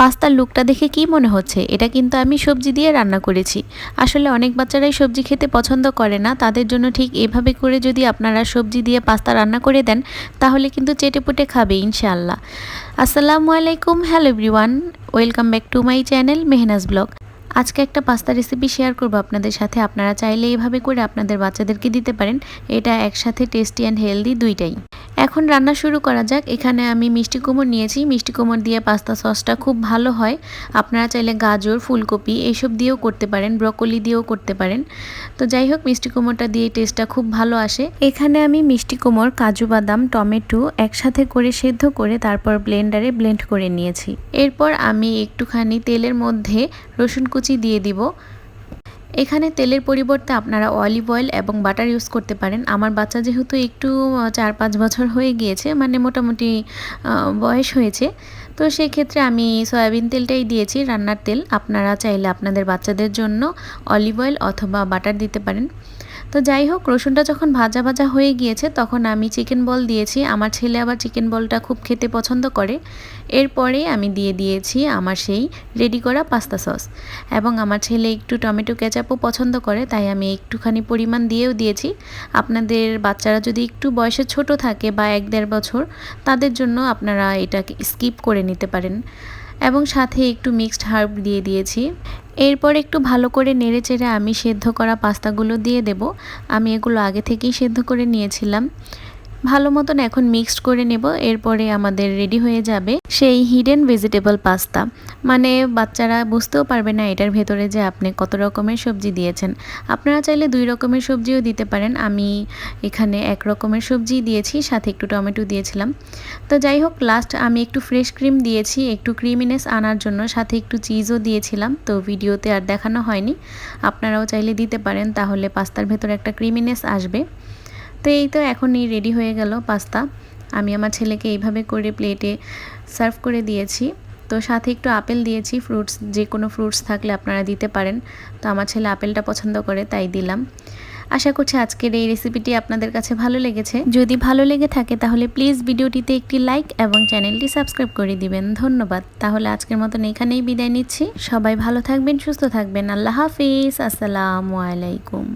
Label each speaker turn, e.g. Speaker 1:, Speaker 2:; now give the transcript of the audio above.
Speaker 1: পাস্তার লুকটা দেখে কি মনে হচ্ছে? এটা কিন্তু আমি সবজি দিয়ে রান্না করেছি। আসলে অনেক বাচ্চারাই সবজি খেতে পছন্দ করে না। তাদের জন্য ঠিক এভাবে করে যদি আপনারা সবজি দিয়ে পাস্তা রান্না করে দেন, তাহলে কিন্তু চেটেপুটে খাবে ইনশাআল্লাহ। আসসালামু আলাইকুম, hello everyone. Welcome back to my channel Mehnaz blog. আজকে একটা পাস্তা রেসিপি শেয়ার করব আপনাদের সাথে। আপনারা চাইলে এইভাবে করে আপনাদের বাচ্চাদেরকে দিতে পারেন। এটা একসাথে টেস্টি অ্যান্ড হেলদি দুইটাই। এখন রান্না শুরু করা যাক। এখানে আমি মিষ্টি কুমড় নিয়েছি। মিষ্টি কুমড় দিয়ে পাস্তা সসটা খুব ভালো হয়। আপনারা চাইলে গাজর, ফুলকপি এইসব দিয়েও করতে পারেন, ব্রকলি দিয়েও করতে পারেন। তো যাই হোক, মিষ্টি কুমড়টা দিয়ে টেস্টটা খুব ভালো আসে। এখানে আমি মিষ্টি কুমড় কাজু, বাদাম, টমেটো একসাথে করে সেদ্ধ করে তারপর ব্লেন্ডারে ব্লেন্ড করে নিয়েছি। এরপর আমি একটুখানি তেলের মধ্যে রসুন কুচি দিয়ে দিব। এখানে তেলের পরিবর্তে আপনারা অলিভ অয়েল এবং বাটার ইউজ করতে পারেন। আমার বাচ্চা যেহেতু একটু চার পাঁচ বছর হয়ে গিয়েছে মানে মোটামুটি বয়স হয়েছে। তো সেক্ষেত্রে আমি সয়াবিন তেলটাই দিয়েছি, রান্নার তেল। আপনারা চাইলে আপনাদের বাচ্চাদের জন্য অলিভ অয়েল অথবা বাটার দিতে পারেন। তো যাই হোক, রসুনটা যখন ভাজা ভাজা হয়ে গিয়েছে, তখন আমি চিকেন বল দিয়েছি। আমার ছেলে আবার চিকেন বলটা খুব খেতে পছন্দ করে। এরপরে আমি দিয়ে দিয়েছি আমার সেই রেডি করা পাস্তা সস এবং আমার ছেলে একটু টমেটো কেচাপও পছন্দ করে, তাই আমি একটুখানি পরিমাণ দিয়েও দিয়েছি। আপনাদের বাচ্চারা যদি একটু বয়সে ছোট থাকে বা এক দেড় বছর, তাদের জন্য আপনারা এটাকে স্কিপ করে নিতে পারেন। এবং সাথে একটু মিক্সড হার্ব দিয়ে দিয়েছি। এরপর একটু ভালো করে নেড়ে চেড়ে আমি সেদ্ধ করা পাস্তাগুলো দিয়ে দেব। আমি এগুলো আগে থেকেই সেদ্ধ করে নিয়েছিলাম। ভালো মতন এখন মিক্সড করে নেব, এরপরে আমাদের রেডি হয়ে যাবে সেই হিডেন ভেজিটেবল পাস্তা মানে বাচ্চারা বুঝতেও পারবে না এটার ভেতরে যে আপনি কত রকমের সবজি দিয়েছেন। আপনারা চাইলে দুই রকমের সবজিও দিতে পারেন, আমি এখানে এক রকমের সবজি দিয়েছি, সাথে একটু টমেটো দিয়েছিলাম। তো যাই হোক লাস্ট আমি একটু ফ্রেশ ক্রিম দিয়েছি, একটু ক্রিমিনেস আনার জন্য, সাথে একটু চিজও দিয়েছিলাম, তো ভিডিওতে আর দেখানো হয়নি। আপনারাও চাইলে দিতে পারেন, তাহলে পাস্তার ভেতরে একটা ক্রিমিনেস আসবে। তো এই তো এখনই রেডি হয়ে গেল পাস্তা আমি আমার ছেলেকে এইভাবে করে প্লেটে সার্ভ করে দিয়েছি। তো সাথে একটু আপেল দিয়েছি ফ্রুটস যে কোনো ফ্রুটস থাকলে আপনারা দিতে পারেন। তো আমার ছেলে আপেলটা পছন্দ করে, তাই দিলাম। আশা করছি আজকের এই রেসিপিটি আপনাদের কাছে ভালো লেগেছে। যদি ভালো লেগে থাকে তাহলে প্লিজ ভিডিওটিতে একটি লাইক এবং চ্যানেলটি সাবস্ক্রাইব করে দিবেন। ধন্যবাদ। তাহলে আজকের মতন এখানেই বিদায় নিচ্ছি। সবাই ভালো থাকবেন, সুস্থ থাকবেন। আল্লাহ হাফিজ। আসসালামু আলাইকুম।